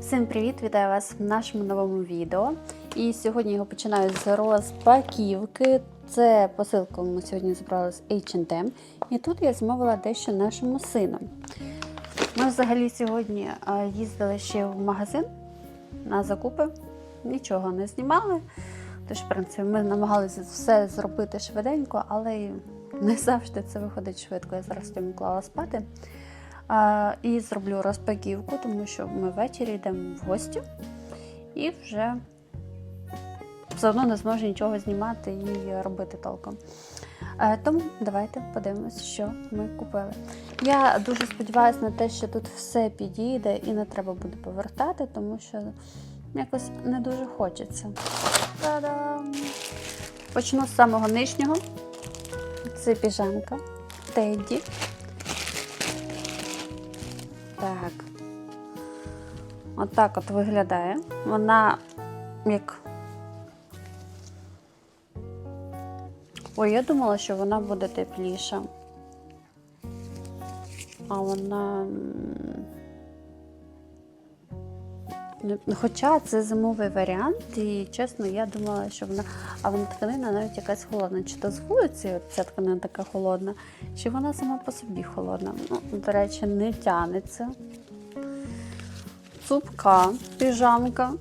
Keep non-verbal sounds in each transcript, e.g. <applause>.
Всім привіт! Вітаю вас в нашому новому відео. І сьогодні його починаю з розпаківки. Це посилку ми сьогодні забрали з H&M. І тут я замовила дещо нашому сину. Ми взагалі сьогодні їздили ще в магазин на закупи, нічого не знімали. Тож, в принципі, ми намагалися все зробити швиденько, але не завжди це виходить швидко. Я зараз йому клала спати. І зроблю розпаківку, тому що ми ввечері йдемо в гості і вже все одно не зможу нічого знімати і робити толком. Е, Тому давайте подивимось, що ми купили. Я дуже сподіваюся на те, що тут все підійде і не треба буде повертати, тому що якось не дуже хочеться. Та-дам! Почну з самого нижнього. Це піжамка Тедді. Отак от виглядає. Вона як. Ой, я думала, що вона буде тепліша. А вона. Хоча це зимовий варіант, і чесно, я думала, що вона. А вона тканина навіть якась холодна. Чи то з вулиці ця тканина така холодна, чи вона сама по собі холодна. Ну, до речі, не тянеться. Цупка, піжамка.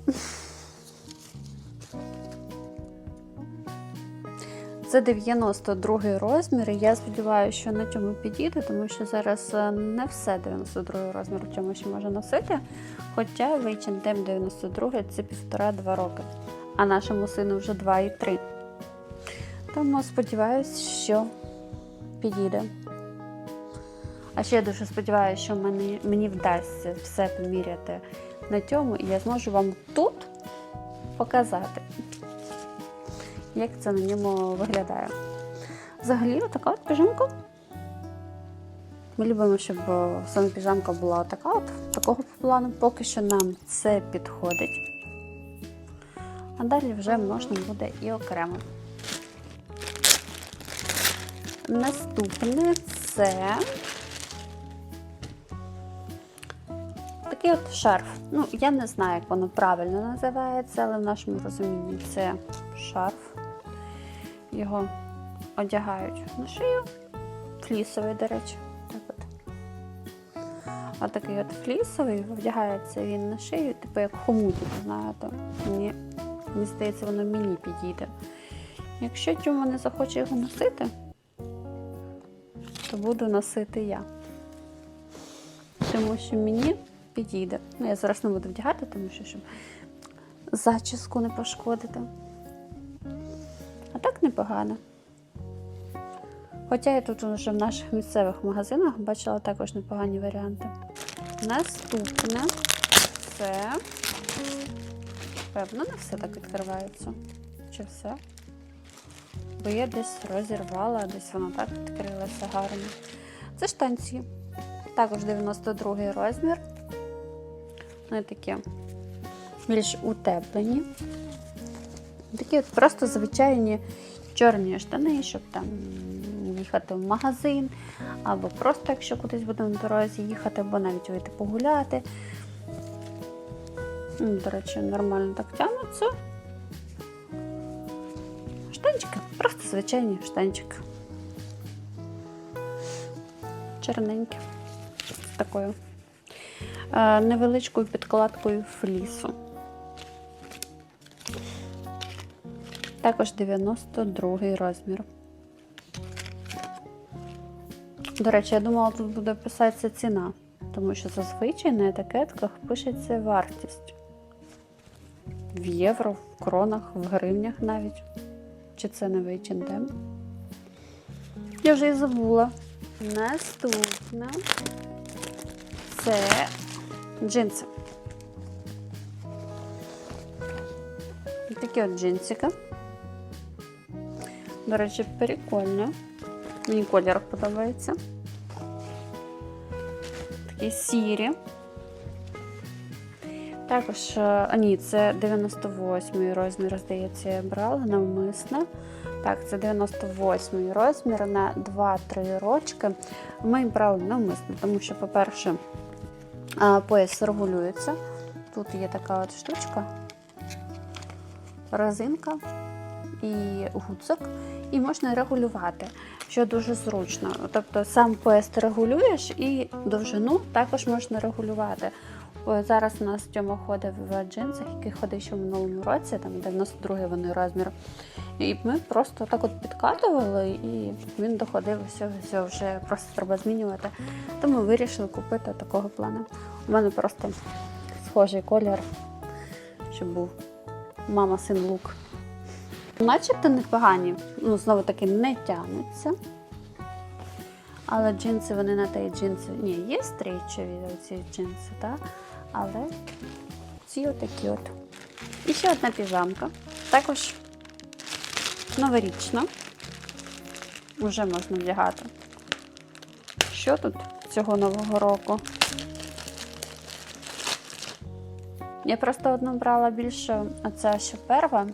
Це 92 розмір. і Я сподіваюся, що на цьому підійде, тому що зараз е, не все 92 розмір в цьому ще може носити. Хоча H&M 92 це півтора-два роки, а нашому сину вже 2 і 3. Тому сподіваюся, що підійде. А ще я дуже сподіваюся, що мені, мені вдасться все поміряти на цьому, і я зможу вам тут показати, як це на ньому виглядає. Взагалі, така от піжамка. Ми любимо, щоб саме піжамка була така от, такого плану. Поки що нам це підходить. А далі вже можна буде і окремо. Наступне це такий от шарф. Ну, я не знаю, як воно правильно називається, але в нашому розумінні це шарф. Його одягають на шию. Флісовий, до речі. Так от. Отакий от флісовий, вдягається він на шию, типу як хомутик, знаєте. Мені, мені здається, воно мені підійде. Якщо чому не захоче його носити, то буду носити я. Тому що мені підійде. Ну, я зараз не буду вдягати, тому що щоб зачіску не пошкодити. А так непогано. Хоча я тут вже в наших місцевих магазинах бачила також непогані варіанти. Наступне це. Певно, не все так відкривається. Чи все? Бо я десь розірвала, десь воно так відкрилося гарно. Це штанці. Також 92 розмір. Вони такі більш утеплені. Такі от просто звичайні чорні штани, щоб там їхати в магазин, або просто, якщо кудись будемо на дорозі їхати, або навіть вийти погуляти. Ну, До речі, нормально так тягнуться. Штанчики, просто звичайні штанчики. Чорненькі. З такою невеличкою підкладкою флісу. Також 92 розмір. До речі, я думала, тут буде писатися ціна, тому що зазвичай на етикетках пишеться вартість. В євро, в кронах, в гривнях навіть. Чи це не H&M? Я вже і забула. Наступне це джинси. Такі от джинсики. До речі, прикольно. Мені колір подобається. Такі сірі. Також, е, ні, це 98 розмір, здається, я брала навмисно. Так, це 98 розмір на 2-3 рочки. Ми брали навмисно, тому що, по-перше, пояс регулюється. тут є така от штучка, резинка і гудзик, і можна регулювати, що дуже зручно. Тобто сам пояс ти регулюєш і довжину також можна регулювати. О, Зараз у нас Тьома ходить в джинсах, який ходив ще в минулому році, там 92-й вони розмір. І ми просто так от підкатували, і він доходив все, все вже просто треба змінювати. Тому вирішили купити такого плану. У мене просто схожий колір, щоб був мама син лук. Начебто непогані, ну знову таки не тягнуться. Але джинси вони на те джинси. Ні, є стрейчові ці джинси, так? Але ці отакі от. І ще одна піжамка. Також новорічна. Вже можна вдягати. Що тут цього нового року? Я просто одну брала більше, це ще перва.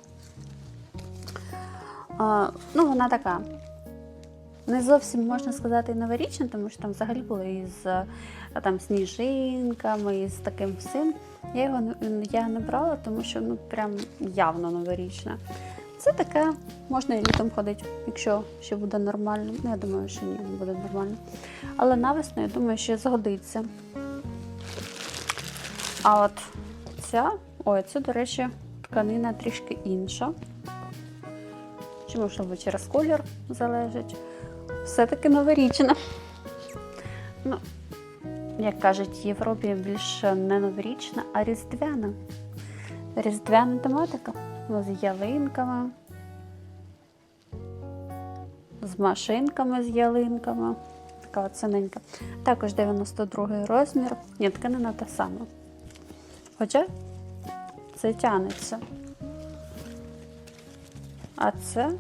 Ну, вона така. Не зовсім можна сказати і новорічна, тому що там взагалі були із там, сніжинками, і з таким всім. Я його я не брала, тому що ну прям явно новорічна. Це таке, можна і літом ходити, якщо ще буде нормально. Ну, я думаю, що ні, не буде нормально. Але навесно, я думаю, що згодиться. А от ця, ой, це, до речі, тканина трішки інша. Чи можливо через колір залежить. Все-таки новорічна. Ну, як кажуть, в Європі більше не новорічна, а різдвяна. Різдвяна тематика з ялинками, з машинками з ялинками. Така от. Також 92 розмір. Ні, тканина та сама. Хоча це тянеться. А це.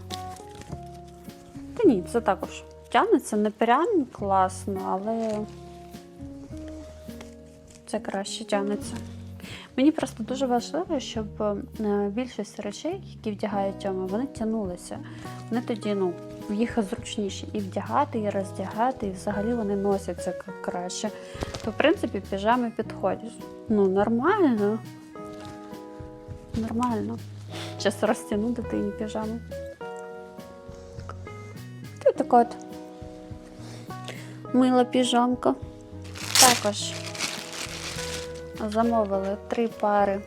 Та ні, це також тягнеться не прям класно, але це краще тягнеться. Мені просто дуже важливо, щоб е, більшість речей, які вдягають Тьома, вони тягнулися. Вони тоді ну, їх зручніше і вдягати, і роздягати, і взагалі вони носяться краще. То, в принципі, піжами підходять. Ну, нормально. Нормально. Зараз розтягну дитині піжаму. Та й така от мила піжамка. Також замовили три пари.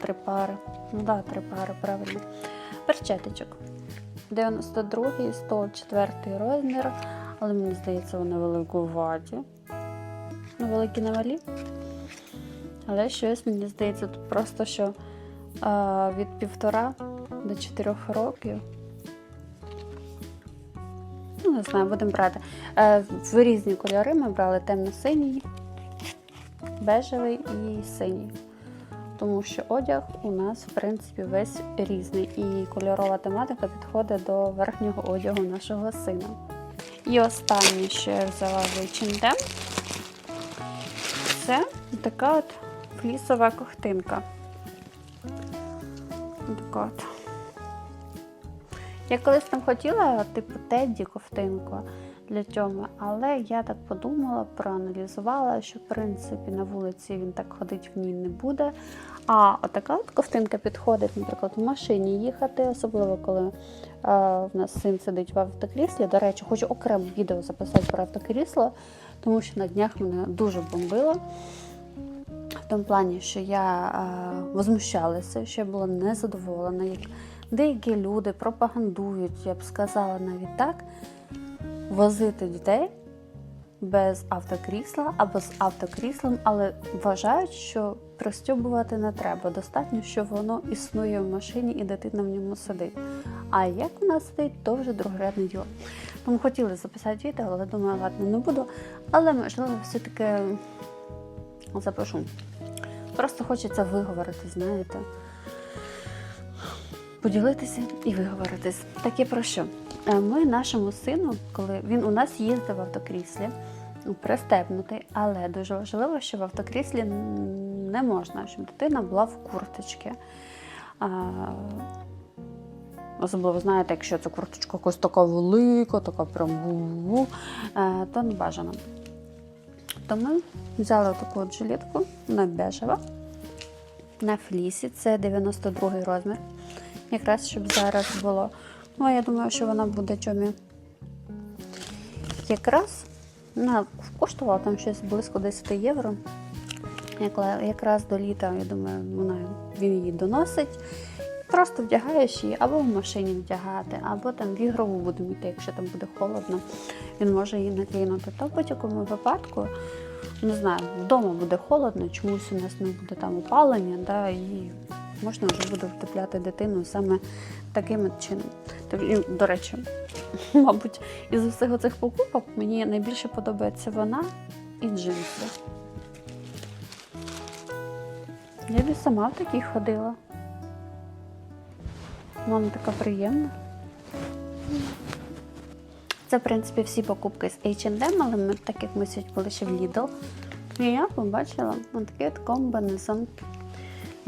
Три пари. Ну да, три пари, правильно. Перчеточок. 92 і 104 розмір, але мені здається, вони великуваті. Ну, великі на малі. Але щось мені здається, тут просто що а, від півтора до чотирьох років. Ну, не знаю, будемо брати. Е, в різні кольори ми брали темно-синій, бежевий і синій. Тому що одяг у нас, в принципі, весь різний. І кольорова тематика підходить до верхнього одягу нашого сина. І останнє, що я взяла в це така от флісова ковтинка. Така от. Я колись там хотіла, типу, Тедді ковтинку для Тьоми, але я так подумала, проаналізувала, що в принципі на вулиці він так ходить в ній не буде. А отака от ковтинка підходить, наприклад, в машині їхати, особливо коли е, в нас син сидить в автокріслі. До речі, хочу окремо відео записати про автокрісло, тому що на днях мене дуже бомбило. В тому плані, що я е, возмущалася, що я була незадоволена, як деякі люди пропагандують, я б сказала навіть так, возити дітей без автокрісла або з автокріслом, але вважають, що пристьобувати не треба. Достатньо, що воно існує в машині і дитина в ньому сидить. А як вона сидить, то вже другорядне діло. Тому хотіли записати відео, але думаю, ладно, не буду. Але можливо, все-таки запишу. Просто хочеться виговорити, знаєте. Поділитися і виговоритись. Таке про що? Е, Ми нашому сину, коли він у нас їздив в автокріслі, пристебнутий, але дуже важливо, що в автокріслі не можна, щоб дитина була в курточці. Особливо, знаєте, якщо ця курточка якась така велика, така прям ву-ву, е, то не бажано. То ми взяли таку от жилетку, вона бежева, на флісі, це 92 розмір. Якраз щоб зараз було. Ну, я думаю, що вона буде чомі. Якраз вона коштувала там щось близько 10 євро. Якраз до літа, я думаю, вона, він її доносить. Просто вдягаєш її або в машині вдягати, або там в ігрову будемо йти, якщо там буде холодно, він може її накинути. То в будь-якому випадку, не знаю, вдома буде холодно, чомусь у нас не буде там опалення, да, і можна вже буде втепляти дитину саме таким чином. До речі, <laughs> мабуть, із усіх цих покупок мені найбільше подобається вона і джинси. Я б і сама в такій ходила. Вона така приємна. Це, в принципі, всі покупки з H&M, але ми, так як ми сьогодні були ще в Lidl, і я побачила такий от комбинезон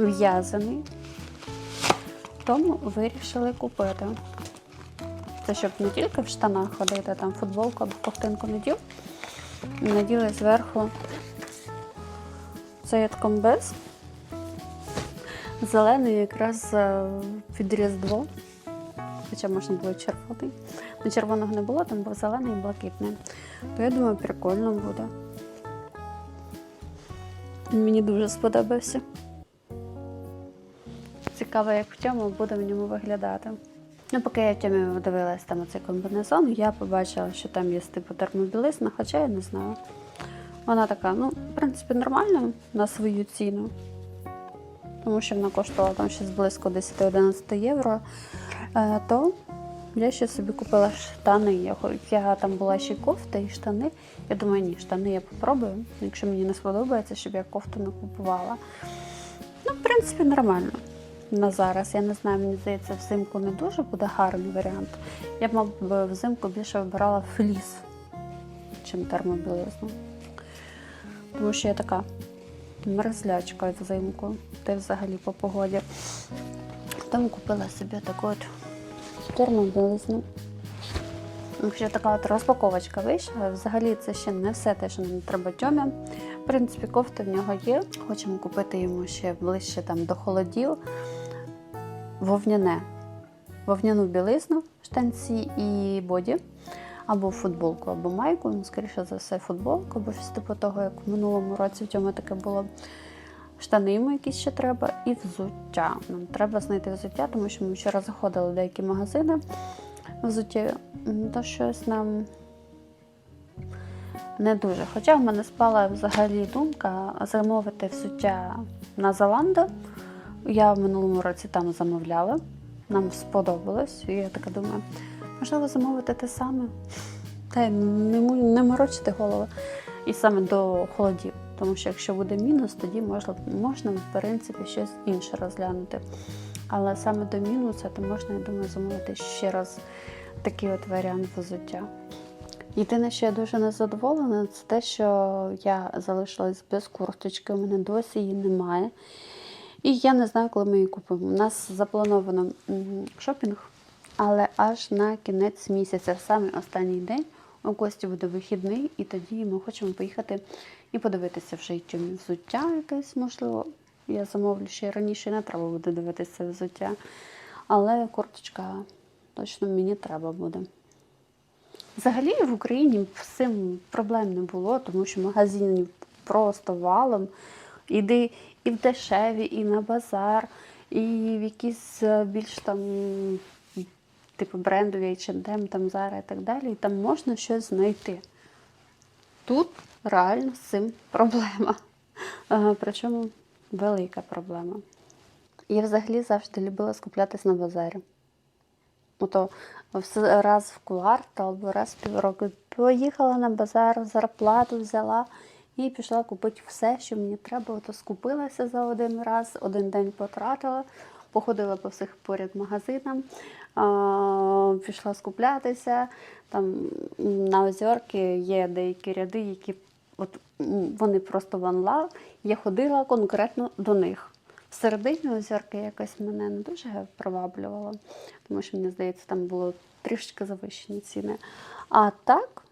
в'язаний. Тому вирішили купити. Це щоб не тільки в штанах ходити, там футболку або ковтинку надів. Наділи зверху цей комбез. Зелений якраз е, під Різдво. Хоча можна було червоний. Ну, червоного не було, там був зелений і блакитний. То я думаю, прикольно буде. Мені дуже сподобався. Цікаво, як в цьому буде в ньому виглядати. Ну, поки я в тьомі дивилась там оцей комбінезон, я побачила, що там є типу термобілизна, хоча я не знаю. Вона така, ну, в принципі, нормальна на свою ціну. Тому що вона коштувала там щось близько 10-11 євро. Е, то я ще собі купила штани. Я, я там була ще кофта і штани. Я думаю, ні, штани я попробую. Якщо мені не сподобається, щоб я кофту не купувала. Ну, в принципі, нормально. На зараз. Я не знаю, мені здається, взимку не дуже буде гарний варіант. Я б, мабуть, взимку більше вибирала фліс, чим термобілизну. Тому що я така мерзлячка взимку, та взагалі по погоді. Тому купила собі таку от термобілизну. Якщо така от розпаковочка вийшла, взагалі це ще не все те, що нам треба тьомі. В принципі, кофта в нього є. Хочемо купити йому ще ближче там, до холодів. Вовняне. Вовняну білизну, штанці і боді. Або футболку, або майку. Ну, скоріше за все, футболку, або щось типу того, як в минулому році в цьому таке було. Штани йому якісь ще треба, і взуття. Нам треба знайти взуття, тому що ми вчора заходили в деякі магазини взуття, то щось нам не дуже. Хоча в мене спала взагалі думка замовити взуття на Зalando. Я в минулому році там замовляла, нам сподобалось, і я така думаю, можливо, замовити те саме. Та й не, не морочити голову. І саме до холодів. Тому що якщо буде мінус, тоді можна, можна в принципі щось інше розглянути. Але саме до мінуса, то можна, я думаю, замовити ще раз такий от варіант взуття. Єдине, що я дуже незадоволена, це те, що я залишилась без курточки, у мене досі її немає. І я не знаю, коли ми її купимо. У нас заплановано шопінг, але аж на кінець місяця, в самий останній день. У Кості буде вихідний, і тоді ми хочемо поїхати і подивитися вже й чим взуття якесь, можливо. Я замовлю ще раніше не треба буде дивитися взуття. Але курточка точно мені треба буде. Взагалі в Україні з цим проблем не було, тому що магазинів просто валом. Іди і в дешеві, і на базар, і в якісь е, більш там, типу брендові H&M, там Zara і так далі. І там можна щось знайти. Тут реально з цим проблема. Причому велика проблема. Я взагалі завжди любила скуплятись на базарі. Ото раз в квартал або раз в півроку поїхала на базар, зарплату взяла і пішла купити все, що мені треба. Ото скупилася за один раз, один день потратила, походила по всіх поряд магазинам, пішла скуплятися. Там на озерки є деякі ряди, які от, вони просто в онлайн. Я ходила конкретно до них. Всередині озерки якось мене не дуже приваблювало, тому що, мені здається, там було трішки завищені ціни. А так,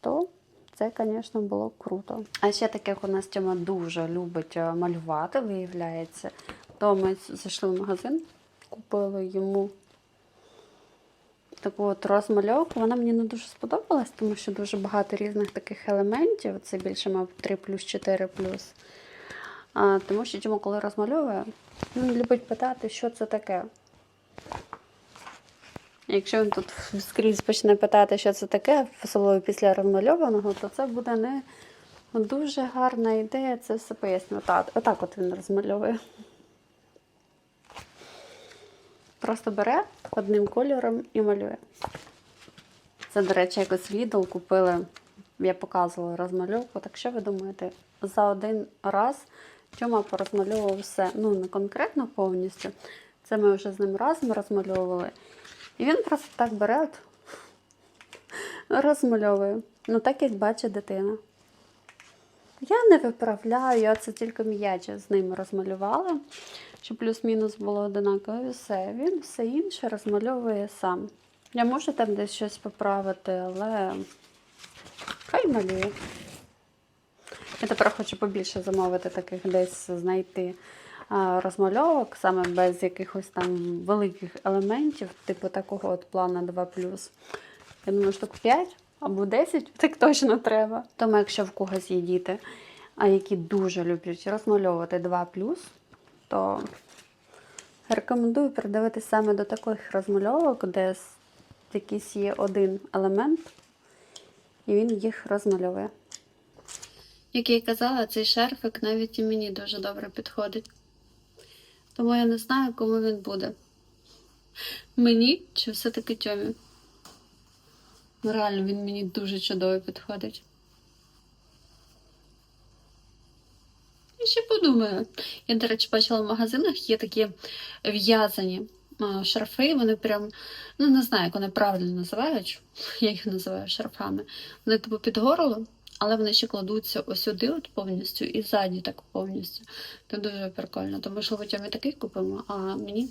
то Це, звісно, було круто. А ще так як у нас Тьома дуже любить е, малювати, виявляється, то ми зайшли в магазин, купили йому таку от розмальовку. Вона мені не дуже сподобалась, тому що дуже багато різних таких елементів. Це більше, мабуть, 3 плюс 4 плюс. Тому що Тьома, коли розмальовує, він любить питати, що це таке. Якщо він тут скрізь почне питати, що це таке, особливо після розмальованого, то це буде не дуже гарна ідея це все пояснювати. Отак, отак от він розмальовує. Просто бере одним кольором і малює. Це, до речі, якось Lidl купили, я показувала розмальовку. Так що ви думаєте, за один раз Тьома порозмальовував все. Ну, не конкретно повністю. Це ми вже з ним разом розмальовували. І він просто так бере, розмальовує. Ну, так як бачить дитина. Я не виправляю, я це тільки м'яче з ним розмалювала, щоб плюс-мінус було однаково і все. Він все інше розмальовує сам. Я можу там десь щось поправити, але хай малює. Я тепер хочу побільше замовити таких десь знайти розмальовок, саме без якихось там великих елементів, типу такого от плана 2. Я думаю, штук 5 або 10, <laughs> так точно треба. Тому якщо в когось є діти, а які дуже люблять розмальовувати 2 то рекомендую придивитися саме до таких розмальовок, де якийсь є один елемент, і він їх розмальовує. Як я й казала, цей шарфик навіть і мені дуже добре підходить. Тому я не знаю, кому він буде. Мені чи все-таки Тьомі? Ну, Реально, він мені дуже чудово підходить. Я ще подумаю. Я, до речі, бачила в магазинах є такі в'язані шарфи, вони прям, ну не знаю, як вони правильно називають. <laughs> Я їх називаю шарфами. Вони типу під горло, але вони ще кладуться ось сюди от повністю і ззаді так повністю. Це дуже прикольно. Тому що хоча ми такий купимо, а мені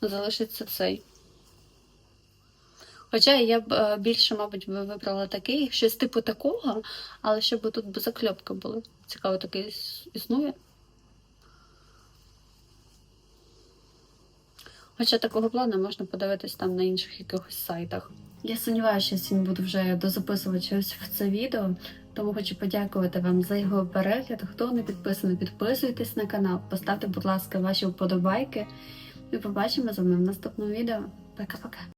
залишиться цей. Хоча я б е, більше, мабуть, би вибрала такий, щось типу такого, але щоб тут закльопки були. Цікаво, такий існує. Хоча такого плану можна подивитись там на інших якихось сайтах. Я сумніваюся, що сьогодні буду вже дозаписувати щось в це відео, тому хочу подякувати вам за його перегляд. Хто не підписаний, підписуйтесь на канал, поставте, будь ласка, ваші вподобайки. І побачимо з вами в наступному відео. Пока-пока.